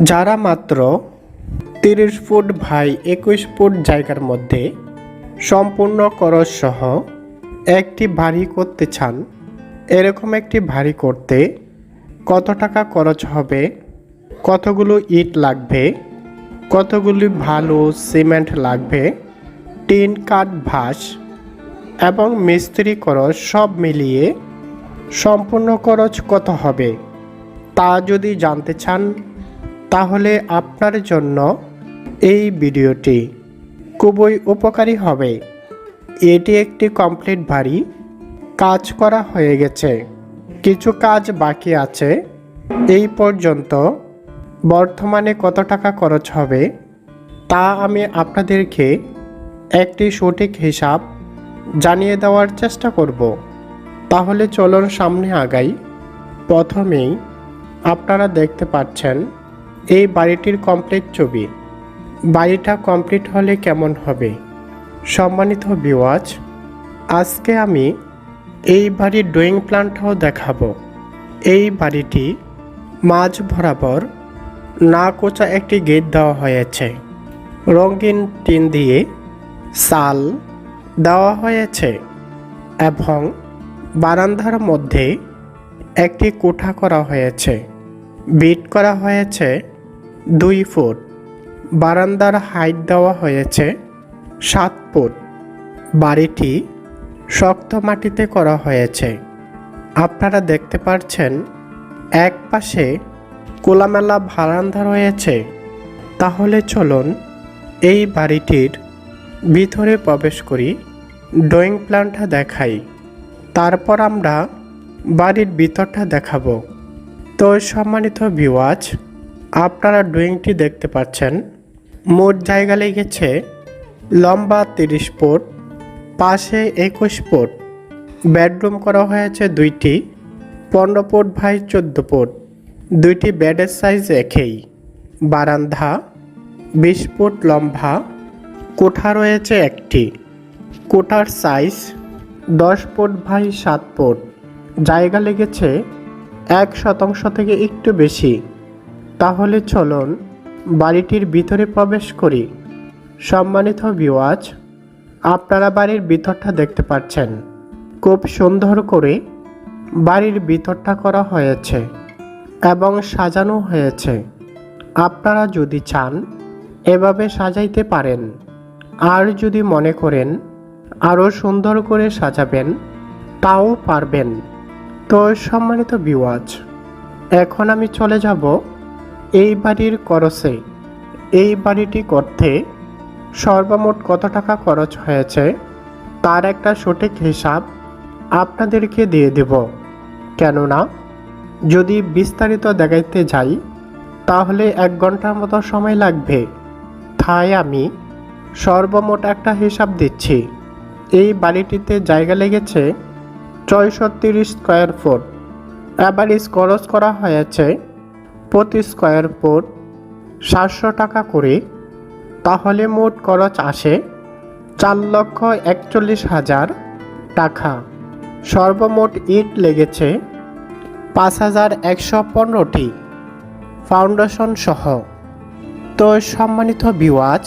যারা মাত্র তিরিশ ফুট ভাই একুশ ফুট জায়গার মধ্যে সম্পূর্ণ করজ সহ একটি বাড়ি করতে চান, এরকম একটি বাড়ি করতে কত টাকা খরচ হবে? কতগুলো ইট লাগবে? কতগুলি ভালো সিমেন্ট লাগবে? টিন, কাঠ ভাস এবং মিস্ত্রি খরচ সব মিলিয়ে সম্পূর্ণ খরচ কত হবে? তা যদি জানতে চান তাহলে আপনার জন্য এই ভিডিওটি খুবই উপকারী হবে। এটি একটি কমপ্লিট বাড়ি কাজ করা হয়ে গেছে। কিছু কাজ বাকি আছে। এই পর্যন্ত বর্তমানে কত টাকা খরচ হবে তা আমি আপনাদেরকে একটি সঠিক হিসাব জানিয়ে দেওয়ার চেষ্টা করব। তাহলে চলুন সামনে আগাই। প্রথমেই আপনারা দেখতে পাচ্ছেন এই বাড়িটির কমপ্লিট ছবি। বাড়িটা কমপ্লিট হলে কেমন হবে? সম্মানিত বিওয়াজ আজকে আমি এই বাড়ির ড্রয়িং প্ল্যানটাও দেখাবো। এই বাড়িটি মাঝ বরাবর না কোচা একটি গেট দেওয়া হয়েছে। রঙিন টিন দিয়ে সাল দেওয়া হয়েছে এবং বারান্দার মধ্যে একটি কোঠা করা হয়েছে। বিট করা হয়েছে দুই ফুট। বারান্দার হাইট দেওয়া হয়েছে সাত ফুট। বাড়িটি শক্ত মাটিতে করা হয়েছে। আপনারা দেখতে পাচ্ছেন এক পাশে কোলামেলা বারান্দা রয়েছে। তাহলে চলুন এই বাড়িটির ভিতরে প্রবেশ করি, ড্রয়িং প্ল্যানটা দেখাই। তারপর আমরা বাড়ির ভিতরটা দেখাবো। তো সম্মানিত ভিওয়াজ আপনারা ড্রয়িংটি দেখতে পাচ্ছেন। মোট জায়গা লেগেছে লম্বা তিরিশ ফুট, পাশে একুশ ফুট। বেডরুম করা হয়েছে দুইটি, পনেরো ফুট ভাই চোদ্দ ফুট। দুইটি বেডের সাইজ একই। বারান্দা বিশ ফুট লম্বা, কোঠা রয়েছে একটি। কোঠার সাইজ দশ ফুট ভাই সাত ফুট। জায়গা লেগেছে এক শতাংশ থেকে একটু বেশি। তাহলে চলুন বাড়িটির ভিতরে প্রবেশ করি। সম্মানিত ভিওয়াজ আপনারা বাড়ির ভিতরটা দেখতে পাচ্ছেন। খুব সুন্দর করে বাড়ির ভিতরটা করা হয়েছে এবং সাজানো হয়েছে। আপনারা যদি চান, এভাবে সাজাইতে পারেন। আর যদি মনে করেন, আরও সুন্দর করে সাজাবেন, তাও পারবেন। তো সম্মানিত বিওয়াজ এখন আমি চলে যাব এই বাড়ির করসে এই বাড়িটি করতে সর্বমোট কত টাকা খরচ হয়েছে? তার একটা সঠিক হিসাব আপনাদেরকে দিয়ে দেব। কেননা, যদি বিস্তারিত দেখাইতে যাই, তাহলে এক ঘণ্টার মতো সময় লাগবে। তাই আমি সর্বমোট একটা হিসাব দিচ্ছি। এই বাড়িটিতে জায়গা লেগেছে ছয়শো তিরিশ স্কোয়ার ফুট। অ্যাভারেজ খরচ করা হয়েছে প্রতি স্কোয়ার ফুট সাতশো টাকা করে, তাহলে মোট খরচ আসে চার লক্ষ একচল্লিশ হাজার টাকা। সর্বমোট ইট লেগেছে পাঁচ হাজার একশো পনেরোটি ফাউন্ডেশন সহ। তো সম্মানিত ভিওয়াজ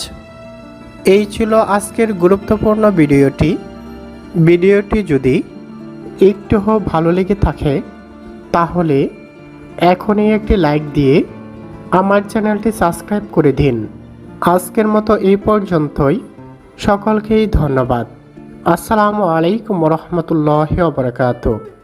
এই ছিল আজকের গুরুত্বপূর্ণ ভিডিওটি। ভিডিওটি যদি একটু ভালো লেগে থাকে, তাহলে এখনই একটি লাইক দিয়ে আমার চ্যানেলটি সাবস্ক্রাইব করে দিন। আজকের মতো এই পর্যন্তই। সকলকেই ধন্যবাদ। আসসালামু আলাইকুম রহমতুল্লাহ বরকাত